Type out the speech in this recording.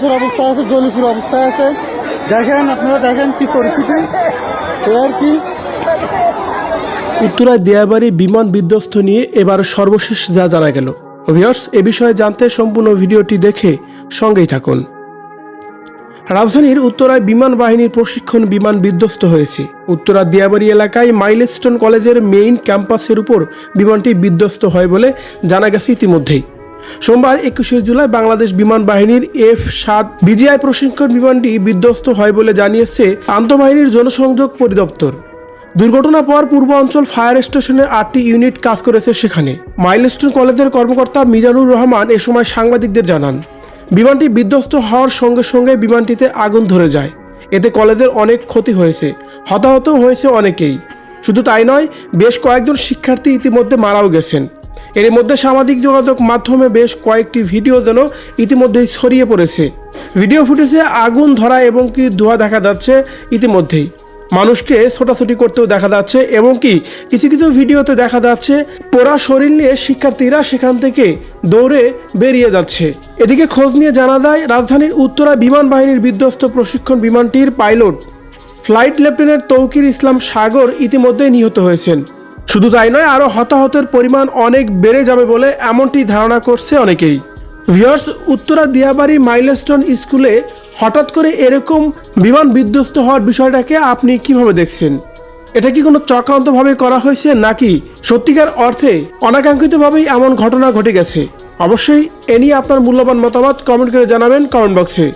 জলিপুর অবস্থায় আছে জলিপুর অবস্থায় আছে। দেখেন আপনারা, দেখেন কি পরিস্থিতি। এই আর কি? উত্তরায় দেয়াবাড়ি বিমান বিধ্বস্ত নিয়ে এবার সর্বশেষ যা জানা গেল। ভিউয়ার্স এ বিষয়ে জানতে সম্পূর্ণ ভিডিওটি দেখে সঙ্গেই থাকুন। রাজধানীর উত্তরায় বিমান বাহিনীর প্রশিক্ষণ বিমান বিধ্বস্ত হয়েছে। উত্তরা দিয়াবাড়ি এলাকায় মাইলস্টোন কলেজের মেইন ক্যাম্পাসের উপর বিমানটি বিধ্বস্ত হয় বলে জানা গেছে ইতিমধ্যেই। সোমবার একুশে জুলাই বাংলাদেশ বিমান বাহিনীর এফ সাত বিজিআই প্রশিক্ষণ বিমানটি বিধ্বস্ত হয় বলে জানিয়েছে আন্তঃবাহিনীর জনসংযোগ পরিদপ্তর। দুর্ঘটনার পর পূর্ব অঞ্চল ফায়ার স্টেশনের আটটি ইউনিট কাজ করেছে সেখানে। মাইলস্টোন কলেজের কর্মকর্তা মিজানুর রহমান এ সময় সাংবাদিকদের জানান, বিমানটি বিধ্বস্ত হওয়ার সঙ্গে সঙ্গে বিমানটিতে আগুন ধরে যায়। এতে কলেজের অনেক ক্ষতি হয়েছে হতাহত হয়েছে অনেকেই। শুধু তাই নয়, বেশ কয়েকজন শিক্ষার্থী ইতিমধ্যে মারাও গেছেন। এর মধ্যে সামাজিক যোগাযোগ মাধ্যমে বেশ কয়েকটি ভিডিও যেন ইতিমধ্যেই ছড়িয়ে পড়েছে। ভিডিও ফুটেজে আগুন ধরা এবং কি ধোঁয়া দেখা যাচ্ছে ইতিমধ্যেই। মানুষকে ছোটাছুটি করতেও দেখা যাচ্ছে এবং কি কিছু কিছু ভিডিওতে দেখা যাচ্ছে পোড়া শরীর নিয়ে শিক্ষার্থীরা সেখান থেকে দৌড়ে বেরিয়ে যাচ্ছে। এদিকে খোঁজ নিয়ে জানা যায়, রাজধানীর উত্তরা বিমান বাহিনীর বিধ্বস্ত প্রশিক্ষণ বিমানটির pilot flight lieutenant Tauqir Islam Sagar ইতিমধ্যে নিহত হয়েছেন। শুধু তাই নয় আরও হতাহতের পরিমাণ অনেক বেড়ে যাবে বলে এমনটি ধারণা করছে অনেকেই। ভিওর্স উত্তরা দিয়াবাড়ি মাইলস্টোন স্কুলে হঠাৎ করে এরকম বিমান বিধ্বস্ত হওয়ার বিষয়টাকে আপনি কীভাবে দেখছেন? এটা কি কোনো চক্রান্তভাবে করা হয়েছে নাকি সত্যিকার অর্থে অনাকাঙ্ক্ষিতভাবেই এমন ঘটনা ঘটে গেছে? অবশ্যই এ নিয়ে আপনার মূল্যবান মতামত কমেন্ট করে জানাবেন কমেন্ট বক্সে।